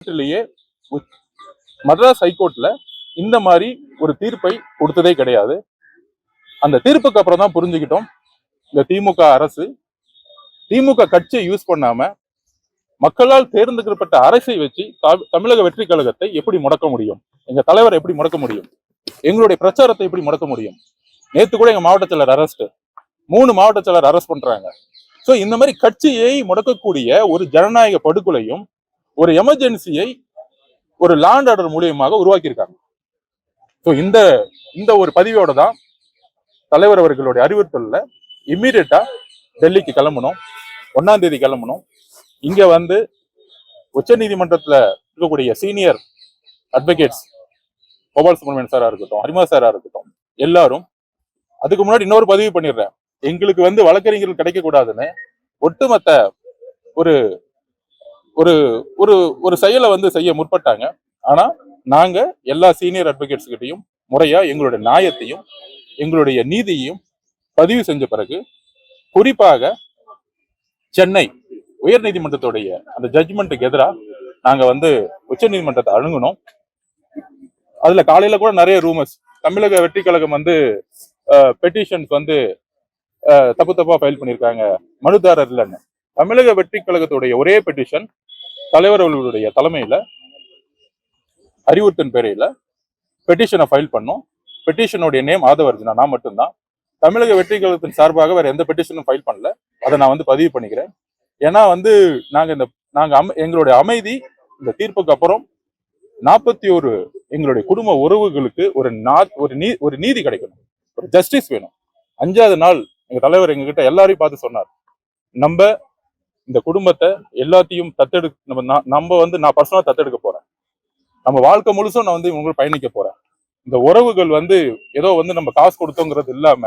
நாட்டிலேயே மதராஸ் ஹைகோர்ட்ல இந்த மாதிரி ஒரு தீர்ப்பை கொடுத்ததே கிடையாது. அந்த தீர்ப்புக்கு அப்புறம் தான் புரிஞ்சுக்கிட்டோம். இந்த திமுக அரசு திமுக கட்சியை யூஸ் பண்ணாம மக்களால் தேர்ந்தெடுக்கப்பட்ட அரசை வச்சு தமிழக வெற்றி கழகத்தை எப்படி முடக்க முடியும்? எங்க தலைவரை எப்படி முடக்க முடியும்? எங்களுடைய பிரச்சாரத்தை எப்படி முடக்க முடியும்? நேத்து கூட எங்க மாவட்ட செயலர் அரெஸ்ட் மூணு மாவட்ட செயலர் அரெஸ்ட் பண்றாங்க. சோ இந்த மாதிரி கட்சியை முடக்கக்கூடிய ஒரு ஜனநாயக படுகொலையும் ஒரு எமர்ஜென்சியை ஒரு லேண்ட் ஆர்டர் மூலியமாக உருவாக்கியிருக்காங்க. ஸோ இந்த இந்த ஒரு பதிவோட தான் தலைவர் அவர்களுடைய அறிவுறுத்தலில் இம்மீடியட்டா டெல்லிக்கு கிளம்பணும் ஒன்னாம் தேதி கிளம்பணும். இங்க வந்து உச்சநீதிமன்றத்தில் இருக்கக்கூடிய சீனியர் அட்வொகேட்ஸ் கோபால் சுப்ரமணியன் சாரா இருக்கட்டும் ஹரிமா சாரா இருக்கட்டும் எல்லாரும் அதுக்கு முன்னாடி இன்னொரு பதிவு பண்ணிடுறேன். எங்களுக்கு வந்து வழக்கறிஞர்கள் கிடைக்கக்கூடாதுன்னு ஒட்டுமொத்த ஒரு ஒரு ஒரு ஒரு செயலை வந்து செய்ய முற்பட்டாங்க. ஆனா நாங்க எல்லா சீனியர் அட்வொகேட்ஸ் கிட்டையும் முறையா எங்களுடைய நியாயத்தையும் எங்களுடைய நீதியையும் பதிவு செஞ்ச பிறகு குறிப்பாக சென்னை உயர்நீதிமன்றத்துடைய அந்த ஜட்ஜ்மெண்ட்டுக்கு எதிராக நாங்க வந்து உச்சநீதிமன்றத்தை அணுகணும் அதுல காலையில கூட நிறைய ரூமர்ஸ் தமிழக வெற்றி கழகம் வந்து பெட்டிஷன்ஸ் வந்து தப்பு தப்பா ஃபைல் பண்ணியிருக்காங்க. மனுதாரர் இல்லைன்னு. தமிழக வெற்றி கழகத்துடைய ஒரே பெட்டிஷன் தலைவர் அவர்களுடைய தலைமையில அறிவுறுத்தன் பேரையில பெட்டிஷனை ஃபைல் பண்ணோம். பெட்டிஷனுடைய நேம் ஆதவர்ஜனா நான் மட்டும்தான். தமிழக வெற்றி கழகத்தின் சார்பாக வேற எந்த பெட்டிஷனும் ஃபைல் பண்ணல. அதை நான் வந்து பதிவு பண்ணிக்கிறேன். ஏன்னா வந்து நாங்க இந்த நாங்க அம- எங்களுடைய அமைதி இந்த தீர்ப்புக்கு அப்புறம் நாற்பத்தி ஒரு எங்களுடைய குடும்ப உறவுகளுக்கு ஒரு நா ஒரு நீ ஒரு நீதி கிடைக்கணும். ஒரு ஜஸ்டிஸ் வேணும். அஞ்சாவது நாள் எங்கள் தலைவர் எங்ககிட்ட எல்லாரையும் பார்த்து சொன்னார். நம்ம இந்த குடும்பத்தை எல்லாத்தையும் தத்தெடு நம்ம நான் நம்ம வந்து நான் பர்சனலாக தத்தெடுக்க போறேன். நம்ம வாழ்க்கை முழுசும் நான் வந்து இவங்களுக்கு பயணிக்க போறேன். இந்த உறவுகள் வந்து ஏதோ வந்து நம்ம காசு கொடுத்தோங்கிறது இல்லாம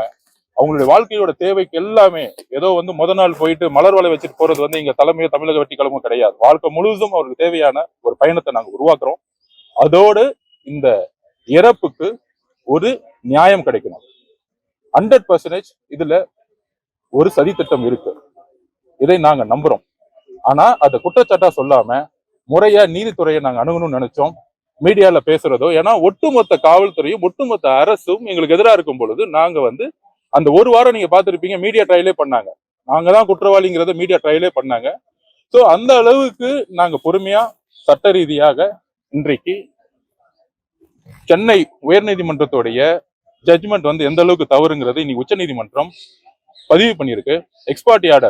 அவங்களுடைய வாழ்க்கையோட தேவைக்கு எல்லாமே ஏதோ வந்து முத நாள் போயிட்டு மலர் வலை வச்சுட்டு போறது வந்து இங்க தலைமையோ தமிழக வெட்டி கிடையாது. வாழ்க்கை முழுவதும் அவருக்கு தேவையான ஒரு பயணத்தை நாங்கள் உருவாக்குறோம். அதோடு இந்த இறப்புக்கு ஒரு நியாயம் கிடைக்கணும். ஹண்ட்ரட் பர்சன்டேஜ் இதுல ஒரு சதித்திட்டம் இருக்கு. இதை நாங்க நம்புறோம். ஆனா அதை குற்றச்சாட்டா சொல்லாம முறையா நீதித்துறையை நாங்க அணுகணும்னு நினைச்சோம். மீடியால பேசுறதோ ஏன்னா ஒட்டுமொத்த காவல்துறையும் ஒட்டுமொத்த அரசும் எங்களுக்கு எதிராக இருக்கும் பொழுது நாங்க வந்து அந்த ஒரு வாரம் நீங்க பார்த்துருப்பீங்க மீடியா ட்ரையலே பண்ணாங்க. நாங்க தான் குற்றவாளிங்கிறத மீடியா ட்ரையலே பண்ணாங்க. ஸோ அந்த அளவுக்கு நாங்க பொறுமையா சட்ட ரீதியாக இன்றைக்கு சென்னை உயர்நீதிமன்றத்துடைய ஜட்ஜ்மெண்ட் வந்து எந்த அளவுக்கு தவறுங்கிறது இன்னைக்கு உச்சநீதிமன்றம் பதிவு பண்ணியிருக்கு. Ex parte order